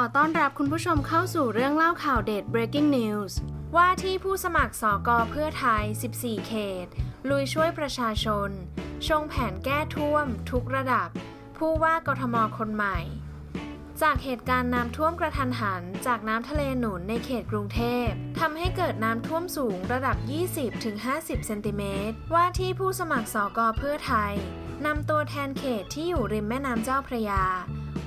อต้อนรับคุณผู้ชมเข้าสู่เรื่องเล่าข่าวเด็ด breaking news ว่าที่ผู้สมัครสอกอเพื่อไทย 14 เขต ลุยช่วยประชาชน ชงแผนแก้ท่วม ทุกระดับ ผู้ว่ากทมคนใหม่ จากเหตุการณ์น้ำท่วมกระทันหัน จากน้ำทะเลหนุนในเขตกรุงเทพทำให้เกิดน้ำท่วมสูงระดับ 20-50 เซนติเมตร ว่าที่ผู้สมัครสอกอเพื่อไทยนำตัวแทนเขตที่อยู่ริมแม่น้ำเจ้าพระยา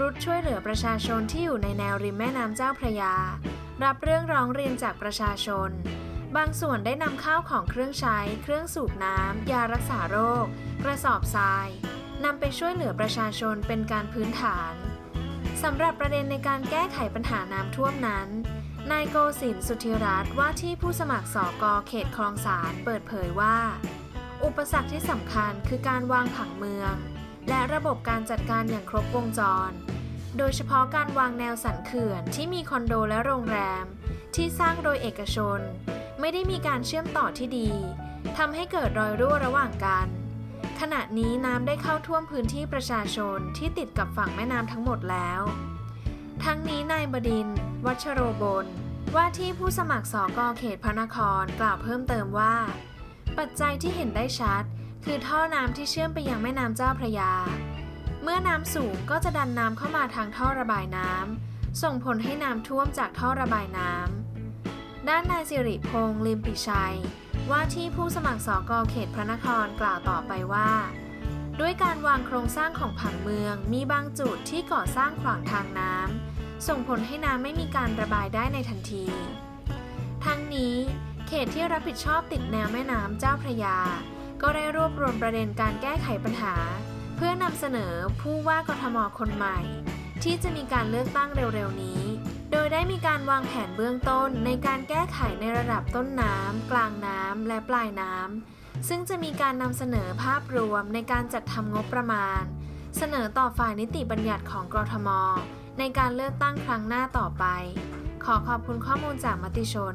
รุดช่วยเหลือประชาชนที่อยู่ในแนวริมแม่น้ำเจ้าพระยา รับเรื่องร้องเรียนจากประชาชน บางส่วนได้นำข้าวของเครื่องใช้ เครื่องสูบน้ำ ยารักษาโรค กระสอบทรายนำไปช่วยเหลือประชาชนเป็นการพื้นฐานสำหรับประเด็นในการแก้ไขปัญหาน้ำท่วมนั้นนายโกศินทร์สุธิรัตน์ว่าที่ผู้สมัครสอกอเขตคลองสารเปิดเผยว่า อุปสรรคที่สำคัญคือการวางผังเมือง และระบบการจัดการอย่างครบวงจร โดยเฉพาะการวางแนวสันเขื่อนที่มีคอนโดและโรงแรม ที่สร้างโดยเอกชน ไม่ได้มีการเชื่อมต่อที่ดีทำให้เกิดรอยรั่วระหว่างกัน ขณะนี้น้ำได้เข้าท่วมพื้นที่ประชาชนที่ติดกับฝั่งแม่น้ำทั้งหมดแล้ว ทั้งนี้นายบดินทร์วัชโรบลว่าที่ผู้สมัครสอกอเขตพระนครกล่าวเพิ่มเติมว่า ปัจจัยที่เห็นได้ชัด คือท่อน้ำที่เชื่อมไปยังแม่น้ำเจ้าพระยา เมื่อน้ำสูงก็จะดันน้ำเข้ามาทางท่อระบายน้ำส่งผลให้น้ำท่วมจากท่อระบายน้ำด้านนายสิริพงษ์ลิมปิชัย ว่าที่ผู้สมัครสอกอเขตพระนครกล่าวต่อไปว่า ด้วยการวางโครงสร้างของผังเมืองมีบางจุดที่ก่อสร้างขวางทางน้ำส่งผลให้น้ำไม่มีการระบายได้ในทันที ทั้งนี้ เขตที่รับผิดชอบติดแนวแม่น้ำเจ้าพระยา ก็ได้รวบรวมประเด็นการแก้ไขปัญหา เพื่อนำเสนอผู้ว่ากทมคนใหม่ ที่จะมีการเลือกตั้งเร็วๆนี้ โดยได้มีการวางแผนเบื้องต้นในการแก้ไขในระดับต้นน้ำกลางน้ำและปลายน้ำซึ่งจะมีการนำเสนอภาพรวมในการจัดทำงบประมาณ เสนอต่อฝ่ายนิติบัญญัติของกทม ในการเลือกตั้งครั้งหน้าต่อไป ขอขอบคุณข้อมูลจากมติชน